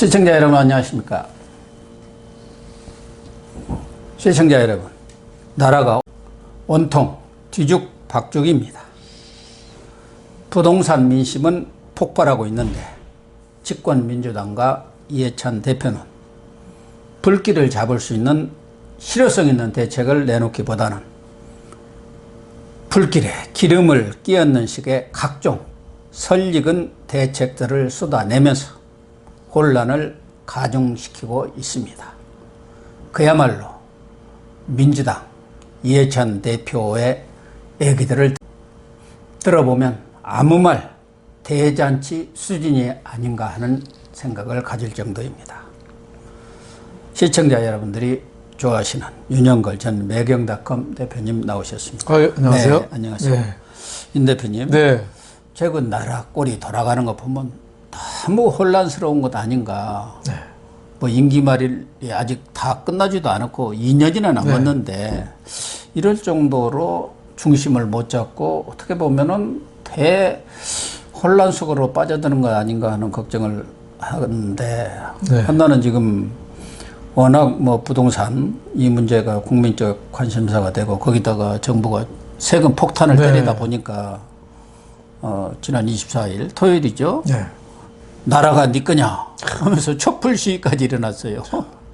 시청자 여러분 안녕하십니까? 시청자 여러분 나라가 온통 뒤죽박죽입니다. 부동산 민심은 폭발하고 있는데 집권민주당과 이해찬 대표는 불길을 잡을 수 있는 실효성 있는 대책을 내놓기보다는 불길에 기름을 끼얹는 식의 각종 설익은 대책들을 쏟아내면서 혼란을 가중시키고 있습니다. 그야말로 민주당 이해찬 대표의 얘기들을 들어보면 아무 말 대잔치 수준이 아닌가 하는 생각을 가질 정도입니다. 시청자 여러분들이 좋아하시는 윤영걸 전 매경닷컴 대표님 나오셨습니다. 아, 예, 안녕하세요. 네, 안녕하세요. 네. 윤 대표님. 네. 최근 나라 꼴이 돌아가는 거 보면 너무 혼란스러운 것 아닌가. 네. 뭐 임기 말이 아직 다 끝나지도 않았고 2년이나 남았는데 이럴 정도로 중심을 못 잡고 어떻게 보면은 대 혼란 속으로 빠져드는 거 아닌가 하는 걱정을 하는데 네. 한나는 지금 워낙 뭐 부동산 이 문제가 국민적 관심사가 되고 거기다가 정부가 세금 폭탄을 네. 때리다 보니까 어, 지난 24일 토요일이죠. 네. 나라가 네 거냐 하면서 촛불 시위까지 일어났어요.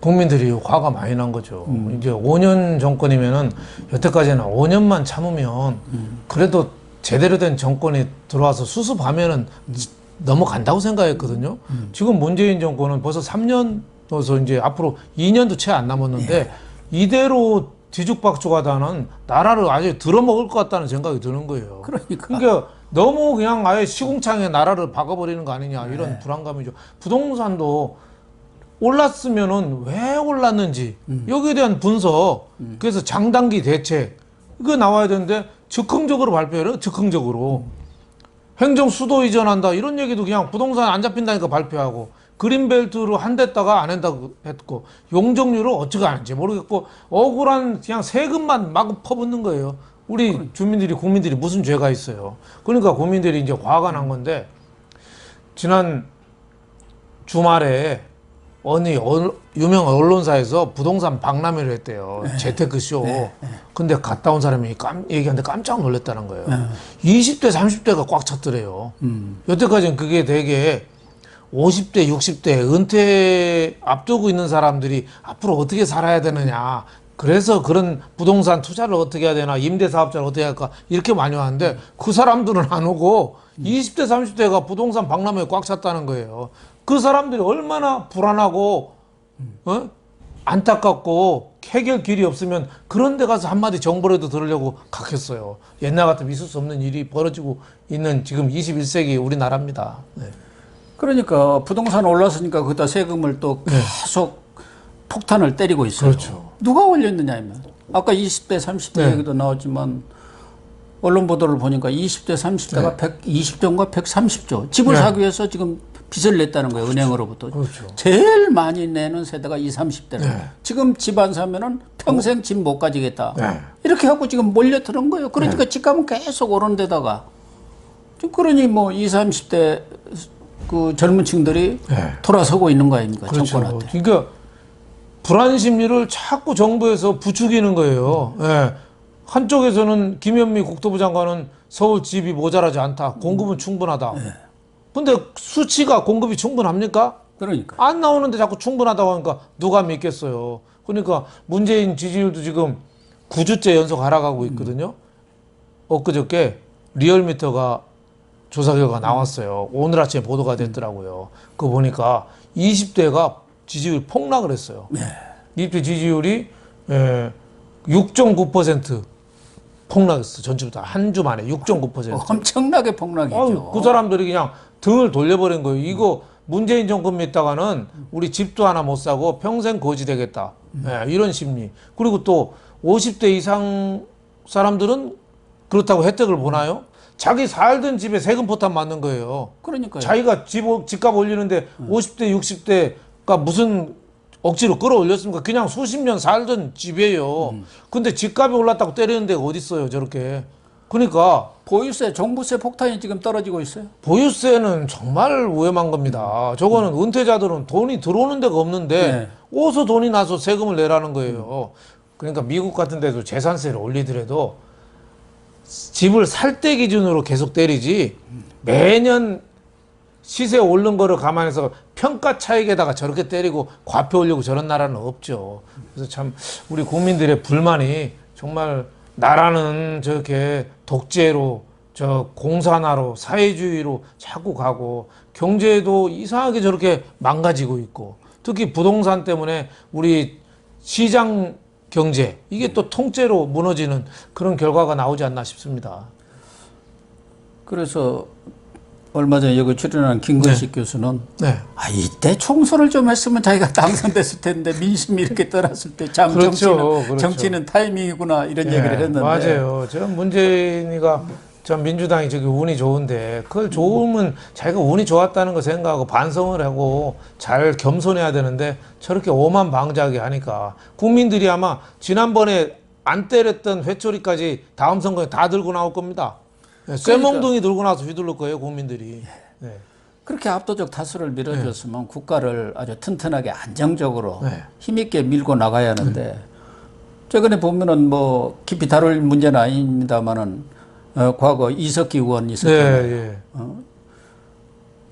국민들이 화가 많이 난 거죠. 음. 이제 5년 정권이면은 여태까지는 5년만 참으면 음. 그래도 제대로 된 정권이 들어와서 수습하면은 음. 넘어간다고 생각했거든요. 지금 문재인 정권은 벌써 3년 넣어서 이제 앞으로 2년도 채 안 남았는데 예. 이대로 뒤죽박죽하다는 나라를 아주 들어먹을 것 같다는 생각이 드는 거예요. 그러니까. 그러니까 너무 그냥 아예 시궁창에 나라를 박아버리는 거 아니냐 이런 네. 불안감이죠. 부동산도 올랐으면은 왜 올랐는지 음. 여기에 대한 분석 그래서 장단기 대책 이거 나와야 되는데 즉흥적으로 발표해요. 즉흥적으로 행정 수도 이전한다 이런 얘기도 그냥 부동산 안 잡힌다니까 발표하고 그린벨트로 한댔다가 안 한다고 했고 용적률을 어떻게 하는지 모르겠고 억울한 그냥 세금만 마구 퍼붓는 거예요. 우리 주민들이 국민들이 무슨 죄가 있어요. 그러니까 국민들이 이제 화가 난 건데 지난 주말에 어느 얼- 유명 언론사에서 부동산 박람회를 했대요. 재테크 쇼. 근데 갔다 온 사람이 깜, 얘기하는데 깜짝 놀랐다는 거예요. 20대, 30대가 꽉 찼더래요. 여태까지는 그게 되게 50대, 60대 은퇴 앞두고 있는 사람들이 앞으로 어떻게 살아야 되느냐. 그래서 그런 부동산 투자를 어떻게 해야 되나, 임대 사업자를 어떻게 할까, 이렇게 많이 왔는데 그 사람들은 안 오고 20대, 30대가 부동산 박람회에 꽉 찼다는 거예요. 그 사람들이 얼마나 불안하고, 어? 안타깝고 해결 길이 없으면 그런 데 가서 한마디 정보라도 들으려고 각했어요. 옛날 같으면 있을 수 없는 일이 벌어지고 있는 지금 21세기 우리나라입니다. 네. 그러니까 부동산 올랐으니까 거기다 세금을 또 계속 폭탄을 때리고 있어요. 그렇죠. 누가 올렸느냐면 아까 20대, 30대 네. 얘기도 나왔지만 언론 보도를 보니까 20대, 30대가 120조인가 130조 집을 네. 사기 위해서 지금 빚을 냈다는 거예요 은행으로부터. 그렇죠. 제일 많이 내는 세대가 20, 30대라. 지금 집 안 사면은 평생 집 못 가지겠다. 네. 이렇게 하고 지금 몰려드는 거예요. 그러니까 집값은 계속 오른 데다가 그러니 뭐 20, 30대 그 젊은 층들이 네. 돌아서고 있는 거 아닙니까? 그렇죠. 정권한테. 그러니까 불안 심리를 자꾸 정부에서 부추기는 거예요. 예. 한쪽에서는 김현미 국토부 장관은 서울 집이 모자라지 않다. 공급은 충분하다. 근데 수치가 공급이 충분합니까? 그러니까. 안 나오는데 자꾸 충분하다고 하니까 누가 믿겠어요. 그러니까 문재인 지지율도 지금 9주째 연속 하락하고 있거든요. 엊그저께 리얼미터가 조사 결과 나왔어요. 오늘 아침에 보도가 됐더라고요. 그거 보니까 20대가 지지율 폭락을 했어요. 20대 지지율이 예, 6.9% 폭락했어. 전체부터 한주 만에 6.9%. 엄청나게 폭락이죠. 아유, 그 사람들이 그냥 등을 돌려버린 거예요. 이거 문재인 정권 믿다가는 우리 집도 하나 못 사고 평생 거지 되겠다. 예, 이런 심리. 그리고 또 50대 이상 사람들은 그렇다고 혜택을 보나요? 자기 살던 집에 세금 포탄 맞는 거예요. 그러니까요. 자기가 집, 집값 올리는데 50대, 60대가 무슨 억지로 끌어올렸습니까? 그냥 수십 년 살던 집이에요. 근데 집값이 올랐다고 때리는 데가 어디 있어요, 저렇게. 그러니까 보유세, 종부세 폭탄이 지금 떨어지고 있어요. 보유세는 정말 위험한 겁니다. 저거는 은퇴자들은 돈이 들어오는 데가 없는데 네. 어디서 돈이 나서 세금을 내라는 거예요. 그러니까 미국 같은 데도 재산세를 올리더라도 집을 살 때 기준으로 계속 때리지 매년 시세 오른 거를 감안해서 평가 차익에다가 저렇게 때리고 과표 올리고 저런 나라는 없죠. 그래서 참 우리 국민들의 불만이 정말 나라는 저렇게 독재로 저 공산화로 사회주의로 자꾸 가고 경제도 이상하게 저렇게 망가지고 있고 특히 부동산 때문에 우리 시장 경제 이게 또 통째로 무너지는 그런 결과가 나오지 않나 싶습니다. 그래서 얼마 전에 여기 출연한 김건식 교수는 네. 아 이때 총선을 좀 했으면 자기가 당선됐을 텐데 민심이 이렇게 떠났을 때참 그렇죠, 정치는 그렇죠. 정치는 타이밍이구나 이런 예, 얘기를 했는데 맞아요. 저 문재인이가 전 민주당이 저기 운이 좋은데 그걸 좋으면 자기가 운이 좋았다는 거 생각하고 반성을 하고 잘 겸손해야 되는데 저렇게 오만방자하게 하니까 국민들이 아마 지난번에 안 때렸던 회초리까지 다음 선거에 다 들고 나올 겁니다. 예, 쇠몽둥이 들고 나서 휘둘릴 거예요 국민들이. 네. 그렇게 압도적 다수를 밀어줬으면 국가를 아주 튼튼하게 안정적으로 네. 힘있게 밀고 나가야 하는데 최근에 보면은 뭐 깊이 다룰 문제는 아닙니다만은 어, 과거 이석기 의원 네, 있었잖아요. 예.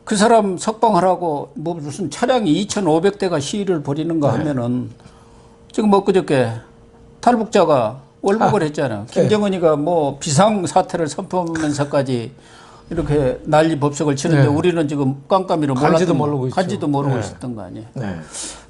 그 사람 석방하라고 뭐 무슨 차량이 2,500대가 시위를 벌이는가 네. 하면은 지금 뭐 엊그저께 탈북자가 월북을 아, 했잖아요. 네. 김정은이가 뭐 비상 사태를 선포하면서까지 이렇게 난리 법석을 치는데 네. 우리는 지금 깜깜이로 간지도 모르고 있죠. 간지도 모르고 네. 있었던 거 아니에요. 네.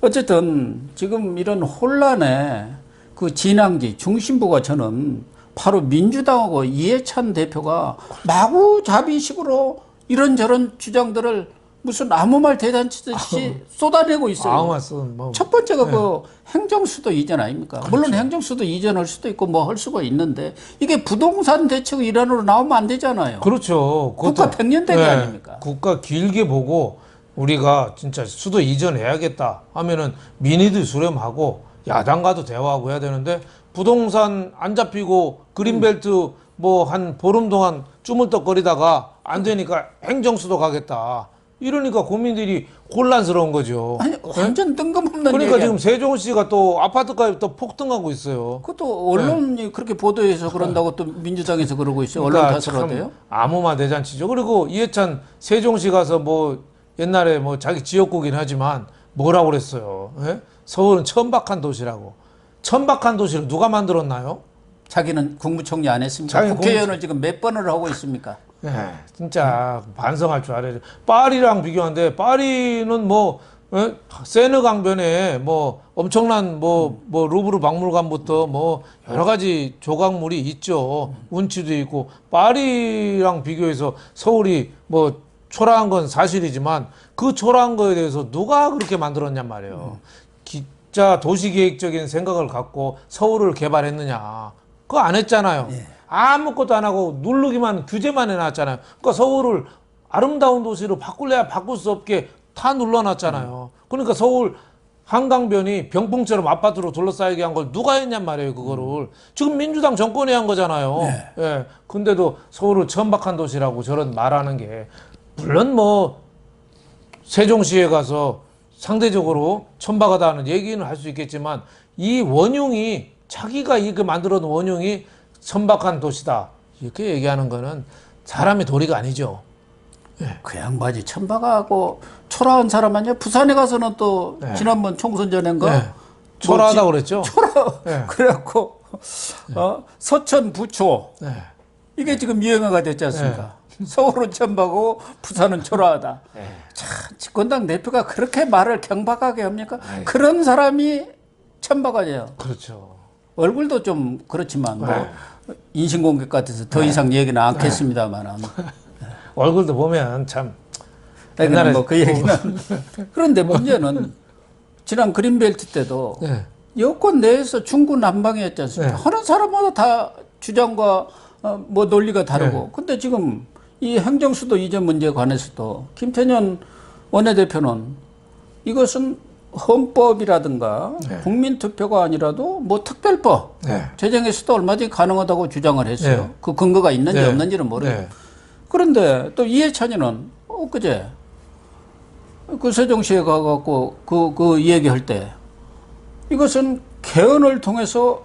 어쨌든 지금 이런 혼란에 그 진앙지 중심부가 저는 바로 민주당하고 이해찬 대표가 마구잡이식으로 이런저런 주장들을 무슨 아무 말 대잔치듯이 쏟아내고 있어요. 말씀 뭐. 첫 번째가 그 행정수도 이전 아닙니까? 물론 행정수도 이전할 수도 있고 뭐 할 수가 있는데 이게 부동산 대책 일환으로 나오면 안 되잖아요. 그렇죠. 국가 그것도- 백년대계 아닙니까? 국가 길게 보고 우리가 진짜 수도 이전해야겠다 하면은 민의도 수렴하고 야당과도 대화하고 해야 되는데 부동산 안 잡히고 그린벨트 뭐 한 보름 동안 쭈물떡거리다가 안 되니까 행정수도 가겠다. 이러니까 국민들이 혼란스러운 거죠. 아니 완전 뜬금없는 그러니까 얘기야. 지금 세종시가 또 아파트값이 또 폭등하고 있어요. 그것도 언론이 그렇게 보도해서 그런다고 또 민주당에서 그러고 있어요. 언론 그러니까 탓을 참 하대요. 아무마 대잔치죠. 그리고 이해찬 세종시 가서 뭐 옛날에 뭐 자기 지역구긴 하지만 뭐라고 그랬어요. 예? 서울은 천박한 도시라고. 천박한 도시를 누가 만들었나요? 자기는 국무총리 안 했습니까? 국회의원을 지금 몇 번을 하고 있습니까? 예, 진짜 반성할 줄 알아야 돼. 파리랑 비교하는데 파리는 뭐 예? 세느 강변에 뭐 엄청난 뭐뭐 루브르 박물관부터 뭐 여러 가지 조각물이 있죠. 운치도 있고 파리랑 비교해서 서울이 뭐 초라한 건 사실이지만 그 초라한 거에 대해서 누가 그렇게 만들었냔 말이에요. 진짜 도시계획적인 생각을 갖고 서울을 개발했느냐. 그거 안 했잖아요. 아무것도 안 하고 누르기만 규제만 해놨잖아요. 그러니까 서울을 아름다운 도시로 바꿀래야 바꿀 수 없게 다 눌러놨잖아요. 그러니까 서울 한강변이 병풍처럼 아파트로 둘러싸이게 한 걸 누가 했냔 말이에요, 그거를. 지금 민주당 정권이 한 거잖아요. 예. 근데도 서울을 천박한 도시라고 저런 말하는 게, 물론 뭐, 세종시에 가서 상대적으로 천박하다는 얘기는 할 수 있겠지만 이 원흉이 자기가 이렇게 만들어 놓은 원흉이 천박한 도시다 이렇게 얘기하는 거는 사람의 도리가 아니죠. 그 양반이 천박하고 초라한 사람 아니야? 부산에 가서는 또 네. 지난번 총선 전인가? 네. 초라하다 그랬죠. 초라. 네. 그래갖고 어? 서천 부초 네. 이게 지금 유행어가 됐지 않습니까? 서울은 천박하고 부산은 초라하다. 네. 참 집권당 대표가 그렇게 말을 경박하게 합니까? 그런 사람이 천박하냐? 그렇죠. 얼굴도 좀 그렇지만 뭐 네. 인신공격 같아서 더 이상 얘기는 않겠습니다만 얼굴도 보면 참 옛날에 옛날에 뭐그 얘기는 그런데 문제는 지난 그린벨트 때도 네. 여권 내에서 중구 난방이었지 않습니까? 네. 하는 사람마다 다 주장과 어, 뭐 논리가 다르고 네. 근데 지금 이 행정수도 이전 문제에 관해서도 김태년 원내대표는 이것은 헌법이라든가 네. 국민투표가 아니라도 뭐 특별법 네. 제정에서도 얼마든지 가능하다고 주장을 했어요. 네. 그 근거가 있는지 네. 없는지는 모르고. 네. 그런데 또 이해찬이는 엊그제 그 세종시에 가갖고 그, 그 얘기할 때 이것은 개헌을 통해서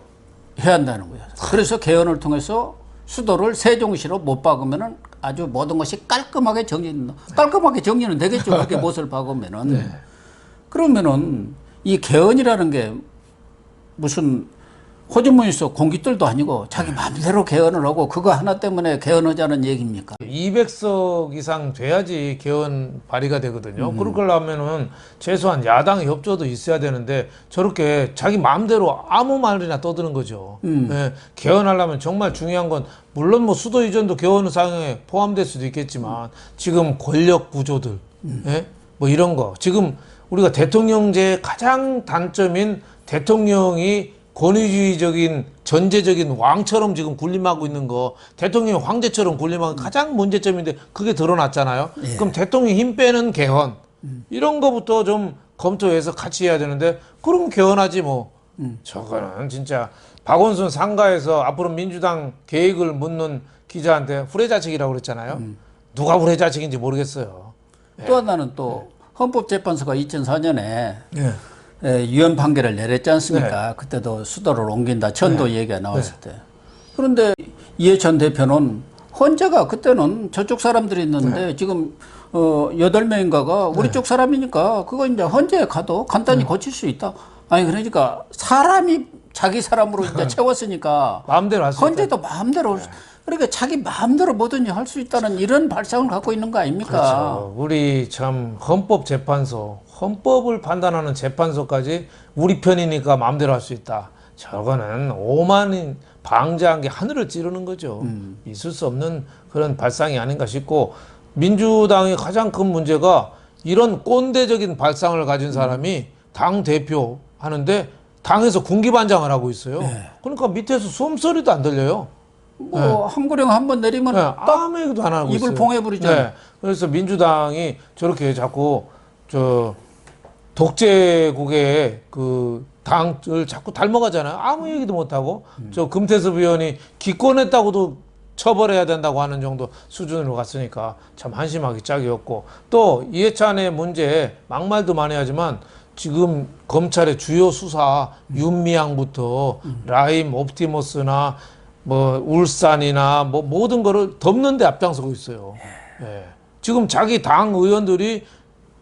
해야 한다는 거야. 그래서 개헌을 통해서 수도를 세종시로 못 박으면은 아주 모든 것이 깔끔하게 정리된다. 깔끔하게 정리는 되겠죠. 그렇게 못을 박으면은. 그러면은 이 개헌이라는 게 무슨 호주머니서 공깃들도 아니고 자기 마음대로 개헌을 하고 그거 하나 때문에 개헌하자는 얘기입니까? 200석 이상 돼야지 개헌 발의가 되거든요. 음. 그러려면은 최소한 야당의 협조도 있어야 되는데 저렇게 자기 마음대로 아무 말이나 떠드는 거죠. 음. 예, 개헌하려면 정말 중요한 건 물론 뭐 수도 이전도 개헌 사항에 포함될 수도 있겠지만 지금 권력 구조들, 음. 예? 뭐 이런 거 지금 우리가 대통령제의 가장 단점인 대통령이 권위주의적인 전제적인 왕처럼 지금 군림하고 있는 거 대통령이 황제처럼 군림하고 가장 문제점인데 그게 드러났잖아요. 그럼 대통령 힘 빼는 개헌 이런 거부터 좀 검토해서 같이 해야 되는데 그럼 개헌하지 뭐. 저거는 진짜 박원순 상가에서 앞으로 민주당 계획을 묻는 기자한테 후레자측이라고 그랬잖아요. 누가 후레자측인지 모르겠어요. 또 하나는 또 헌법재판소가 2004년에 예. 에, 유언 판결을 내렸지 않습니까? 그때도 수도를 옮긴다. 전도 얘기가 나왔을 때. 그런데 이해찬 대표는 헌재가 그때는 저쪽 사람들이 있는데 지금 어 여덟 명인가가 우리 쪽 사람이니까 그거 이제 헌재에 가도 간단히 고칠 수 있다. 아니 그러니까 사람이 자기 사람으로 이제 채웠으니까 마음대로 할수 있다. 헌재도 마음대로 할 수- 그러니까 자기 마음대로 뭐든지 할 수 있다는 이런 발상을 갖고 있는 거 아닙니까? 그렇죠. 우리 참 헌법재판소, 헌법을 판단하는 재판소까지 우리 편이니까 마음대로 할 수 있다. 저거는 오만인 방자한 게 하늘을 찌르는 거죠. 있을 수 없는 그런 발상이 아닌가 싶고 민주당의 가장 큰 문제가 이런 꼰대적인 발상을 가진 사람이 당 대표 하는데 당에서 군기반장을 하고 있어요. 그러니까 밑에서 숨소리도 안 들려요. 뭐 한구령 한 번 내리면 네, 딱 아무 얘기도 안 하고 입을 있어요. 봉해버리잖아요. 네. 그래서 민주당이 저렇게 자꾸 저 독재국의 그 당을 자꾸 닮아가잖아요. 아무 얘기도 못 하고 저 금태섭 의원이 기권했다고도 처벌해야 된다고 하는 정도 수준으로 갔으니까 참 한심하기 짝이 없고 또 이해찬의 문제 막말도 많이 하지만 지금 검찰의 주요 수사 윤미향부터 라임 옵티머스나 뭐 울산이나 뭐 모든 거를 덮는데 앞장서고 있어요. 예. 지금 자기 당 의원들이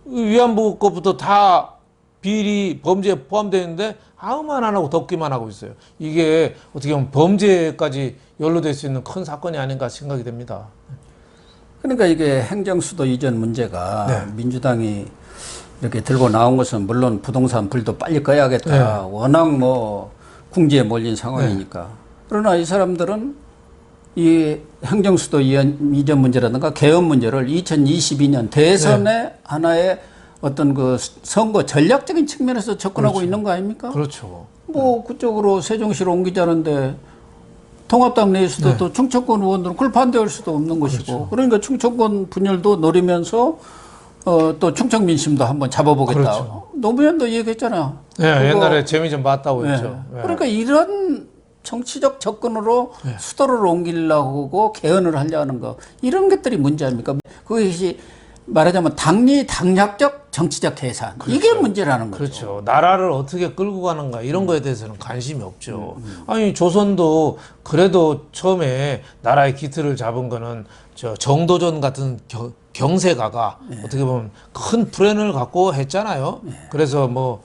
위안부 것부터 다 비리 범죄에 포함되어 있는데 아무 말 안 하고 덮기만 하고 있어요. 이게 어떻게 보면 범죄까지 연루될 수 있는 큰 사건이 아닌가 생각이 됩니다. 그러니까 이게 행정수도 이전 문제가 네. 민주당이 이렇게 들고 나온 것은 물론 부동산 불도 빨리 꺼야겠다. 네. 워낙 뭐 궁지에 몰린 상황이니까. 그러나 이 사람들은 이 행정수도 이전, 문제라든가 개헌 문제를 2022년 대선의 네. 하나의 어떤 그 선거 전략적인 측면에서 접근하고 있는 거 아닙니까? 그렇죠. 뭐 그쪽으로 세종시로 옮기자는데 통합당 내에서도 네. 또 충청권 의원들은 그걸 반대할 수도 없는 것이고 그렇죠. 그러니까 충청권 분열도 노리면서 어, 또 충청 민심도 한번 잡아보겠다. 그렇죠. 노무현도 얘기했잖아요. 네, 그거- 옛날에 재미 좀 봤다고 네. 했죠. 네. 그러니까 이런 정치적 접근으로 수도를 옮기려고 개헌을 하려는 거 이런 것들이 문제 아닙니까? 그것이 말하자면 당리 당략적 정치적 계산 이게 문제라는 거죠. 그렇죠. 나라를 어떻게 끌고 가는가 이런 거에 대해서는 관심이 없죠. 아니 조선도 그래도 처음에 나라의 기틀을 잡은 거는 저 정도전 같은 겨- 경세가가 어떻게 보면 큰 프랜을 갖고 했잖아요. 그래서 뭐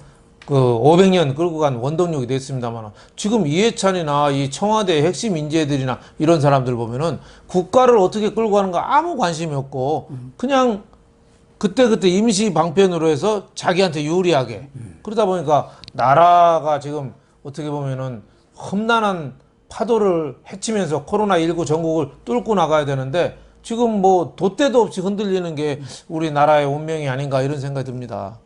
그 500년 끌고 간 원동력이 됐습니다만 지금 이해찬이나 이 청와대 핵심 인재들이나 이런 사람들 보면은 국가를 어떻게 끌고 가는가 아무 관심이 없고 그냥 그때그때 임시 방편으로 해서 자기한테 유리하게 그러다 보니까 나라가 지금 어떻게 보면은 험난한 파도를 헤치면서 코로나19 전국을 뚫고 나가야 되는데 지금 뭐 돛대도 없이 흔들리는 게 우리나라의 운명이 아닌가 이런 생각이 듭니다.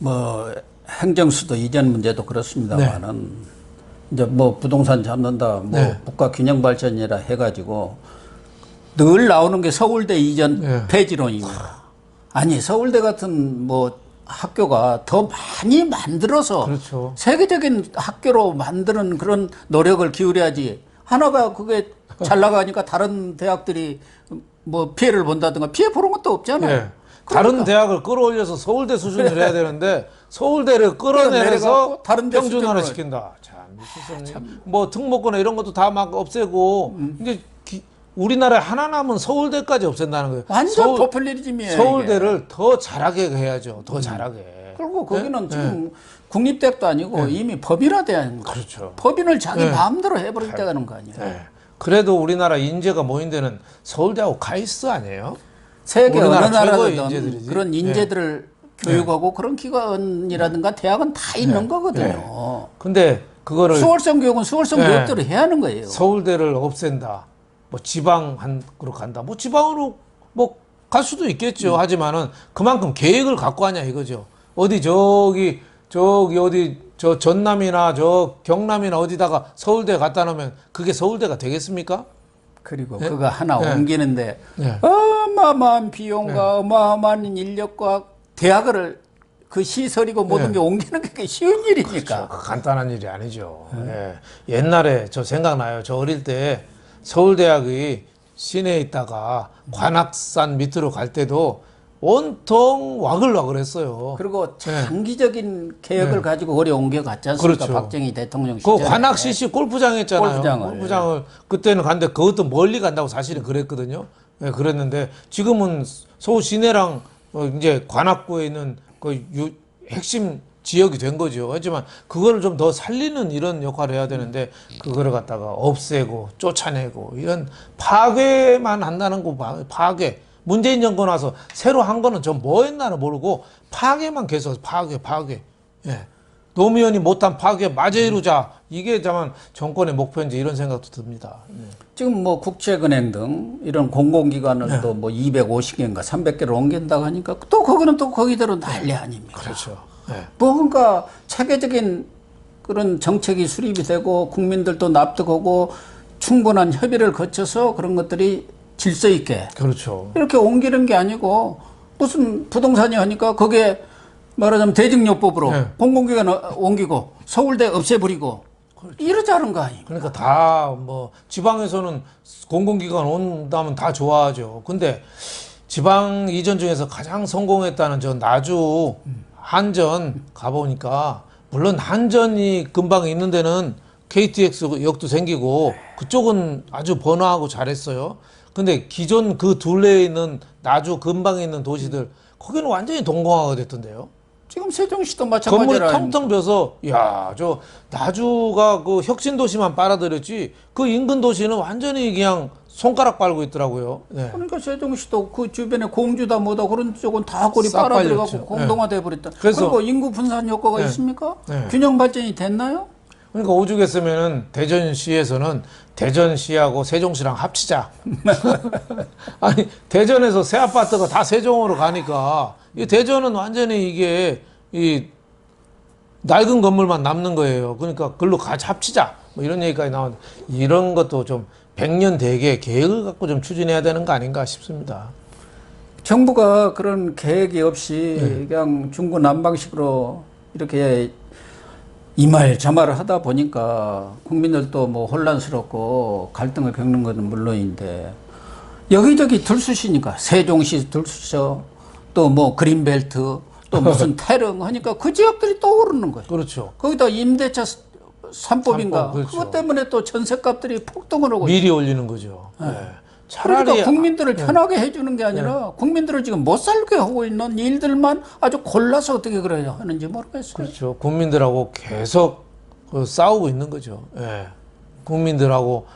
뭐 행정수도 이전 문제도 그렇습니다만은 이제 뭐 부동산 잡는다, 뭐 네. 국가 균형 발전이라 해가지고 늘 나오는 게 서울대 이전 네. 폐지론입니다. 아니 서울대 같은 뭐 학교가 더 많이 만들어서 그렇죠. 세계적인 학교로 만드는 그런 노력을 기울여야지. 하나가 그게 잘 나가니까 다른 대학들이 뭐 피해를 본다든가 피해 보는 것도 없잖아요. 예. 다른 대학을 끌어올려서 서울대 수준을 해야 되는데 서울대를 끌어내서 끌어내려갖고 다른 데 평준화를 수준으로. 시킨다. 참 미쳤습니다. 뭐 특목고나 이런 것도 다 막 없애고 음. 이제 기- 우리나라에 하나 남은 서울대까지 없앤다는 거예요. 완전 서울- 포퓰리즘이에요. 서울대를 더 잘하게 해야죠. 더 잘하게. 이게. 그리고 거기는 네? 지금 국립대학도 아니고 이미 법인화된 거. 그렇죠. 법인을 자기 네. 마음대로 해버리겠다는 거 아니에요. 네. 그래도 우리나라 인재가 모인 데는 서울대하고 카이스트 아니에요? 세계 어느 나라든 인재들이지. 그런 인재들을 교육하고 그런 기관이라든가 대학은 다 있는 거거든요. 근데 그거를 수월성 교육은 수월성 네. 교육대로 해야 하는 거예요. 서울대를 없앤다. 뭐 지방 한으로 간다. 뭐 지방으로 뭐 갈 수도 있겠죠. 하지만은 그만큼 계획을 갖고 하냐 이거죠. 어디 저기 저기 어디 저 전남이나 저 경남이나 어디다가 서울대 갖다 놓으면 그게 서울대가 되겠습니까? 그리고 그거 하나 네. 옮기는데 네. 어 마어마한 비용과 어마어마한 인력과 대학을 그 시설이고 모든 네. 게 옮기는 게 쉬운 일이니까. 그 간단한 일이 아니죠. 예. 옛날에 저 생각나요. 저 어릴 때 서울대학이 시내에 있다가 관악산 밑으로 갈 때도 온통 와글와글했어요. 그리고 장기적인 계획을 가지고 오래 옮겨갔지 않습니까? 네. 그렇죠. 박정희 대통령 시절에. 그 관악 CC 골프장 했잖아요. 골프장을. 골프장을 그때는 갔는데 그것도 멀리 간다고 사실은 그랬거든요. 예, 그랬는데 지금은 서울 시내랑 어, 이제 관악구에 있는 그 유, 핵심 지역이 된 거죠. 하지만 그거를 좀 더 살리는 이런 역할을 해야 되는데 그거를 갖다가 없애고 쫓아내고 이런 파괴만 한다는 거 봐- 파괴. 문재인 정권 와서 새로 한 거는 좀뭐 했나는 모르고 파괴만 계속 파괴 파괴. 예. 노무현이 못한 파괴 마저 이루자 이게 다만 정권의 목표인지 이런 생각도 듭니다. 네. 지금 뭐 국채은행 등 이런 공공기관을 네. 또뭐 250개인가 300개를 옮긴다고 하니까 또 거기는 또 거기대로 난리 아닙니까? 그렇죠. 네. 뭔가 체계적인 그런 정책이 수립이 되고 국민들도 납득하고 충분한 협의를 거쳐서 그런 것들이 질서 있게 그렇죠. 이렇게 옮기는 게 아니고 무슨 부동산이 하니까 거기에 말하자면 대증요법으로 네. 공공기관 어- 옮기고 서울대 없애버리고 이러자는 거 아니에요. 그러니까 다 뭐 지방에서는 공공기관 온다면 다 좋아하죠. 근데 지방 이전 중에서 가장 성공했다는 저 나주 한전 가보니까 물론 한전이 근방 있는 데는 KTX 역도 생기고 그쪽은 아주 번화하고 잘했어요. 근데 기존 그 둘레에 있는 나주 근방에 있는 도시들 거기는 완전히 동공화가 됐던데요. 지금 세종시도 건물이 마찬가지라. 텅텅 비어서 야 저 나주가 그 혁신 도시만 빨아들였지 그 인근 도시는 완전히 그냥 손가락 빨고 있더라고요. 네. 그러니까 세종시도 그 주변에 공주다 뭐다 그런 쪽은 다 꼬리 싹 빨아들여갖고 빨렸죠. 공동화돼 버렸다. 그래서- 그리고 인구 분산 효과가 네. 있습니까? 네. 균형 발전이 됐나요? 그러니까 오죽했으면은 대전시에서는 대전시하고 세종시랑 합치자. 아니 대전에서 새 아파트가 다 세종으로 가니까 이 대전은 완전히 이게 이 낡은 건물만 남는 거예요. 그러니까 글로 같이 합치자. 뭐 이런 얘기까지 나오는데 이런 것도 좀 백년 대계 계획을 갖고 좀 추진해야 되는 거 아닌가 싶습니다. 정부가 그런 계획이 없이 네. 그냥 중구난방식으로 이렇게 이말 저말을 하다 보니까 국민들도 뭐 혼란스럽고 갈등을 겪는 것은 물론인데 여기저기 들쑤시니까 세종시 들쑤셔 또 뭐 그린벨트 또 무슨 태릉 하니까 그 지역들이 떠오르는 거예요. 그렇죠. 거기다 임대차 삼법인가 삼법, 그렇죠. 그것 때문에 또 전세값들이 폭등을 하고 미리 올리는 거죠. 네. 차라리 그러니까 국민들을 편하게 해주는 게 아니라 국민들을 지금 못 살게 하고 있는 일들만 아주 골라서 어떻게 그래야 하는지 모르겠어요. 그렇죠. 국민들하고 계속 그 싸우고 있는 거죠. 예. 국민들하고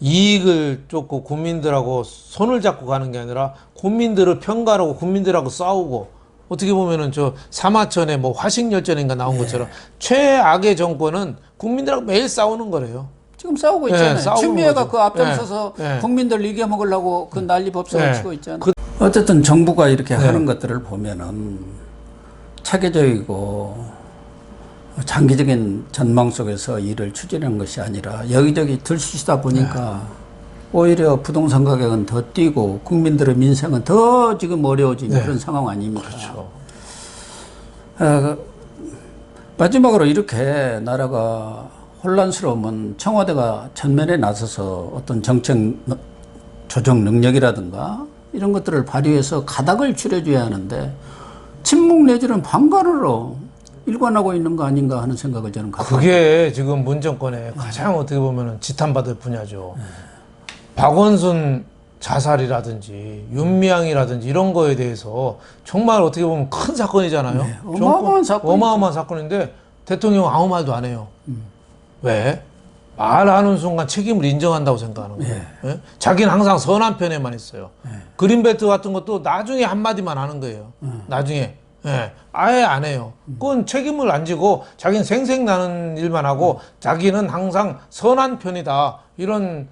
이익을 쫓고 국민들하고 손을 잡고 가는 게 아니라 국민들을 평가하고 국민들하고 싸우고 어떻게 보면은 저 사마천에 뭐 화식열전인가 나온 것처럼 최악의 정권은 국민들하고 매일 싸우는 거래요. 지금 싸우고 예, 있잖아요. 추미애가. 그 앞장서서 예, 예. 국민들 이겨먹으려고 그 난리 법석을 예. 치고 있잖아요. 어쨌든 정부가 이렇게 네. 하는 것들을 보면은 체계적이고 장기적인 전망 속에서 일을 추진하는 것이 아니라 여기저기 들쑤시다 보니까 오히려 부동산 가격은 더 뛰고 국민들의 민생은 더 지금 어려워진 네. 그런 상황 아닙니까? 그렇죠. 어, 마지막으로 이렇게 나라가 혼란스러우면 청와대가 전면에 나서서 어떤 정책 너- 조정 능력이라든가 이런 것들을 발휘해서 가닥을 줄여줘야 하는데 침묵 내지는 방관으로 일관하고 있는 거 아닌가 하는 생각을 저는 갖고 그게 지금 문 정권의 가장 어떻게 보면 지탄받을 분야죠. 박원순 자살이라든지 윤미향이라든지 이런 거에 대해서 정말 어떻게 보면 큰 사건이잖아요. 네, 어마어마한 사건이죠. 어마어마한 사건인데 대통령 아무 말도 안 해요. 왜? 말하는 순간 책임을 인정한다고 생각하는 거예요. 예? 자기는 항상 선한 편에만 있어요. 그린벨트 같은 것도 나중에 한마디만 하는 거예요. 나중에. 예, 아예 안 해요. 그건 책임을 안 지고 자기는 생생나는 일만 하고 자기는 항상 선한 편이다. 이런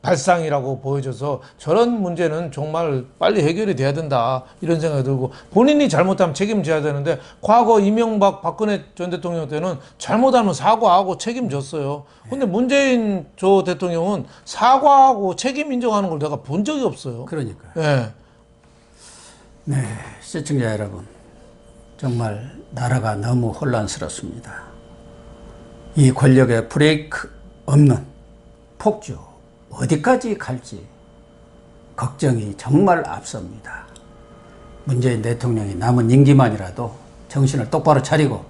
발상이라고 보여줘서 저런 문제는 정말 빨리 해결이 돼야 된다. 이런 생각이 들고 본인이 잘못하면 책임져야 되는데 과거 이명박 박근혜 전 대통령 때는 잘못하면 사과하고 책임졌어요. 근데 문재인 조 대통령은 사과하고 책임 인정하는 걸 내가 본 적이 없어요. 그러니까요. 예. 네, 시청자 여러분, 정말 나라가 너무 혼란스럽습니다. 이 권력의 브레이크 없는 폭주 어디까지 갈지 걱정이 정말 앞섭니다. 문재인 대통령이 남은 임기만이라도 정신을 똑바로 차리고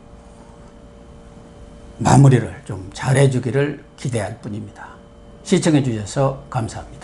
마무리를 좀 잘해주기를 기대할 뿐입니다. 시청해 주셔서 감사합니다.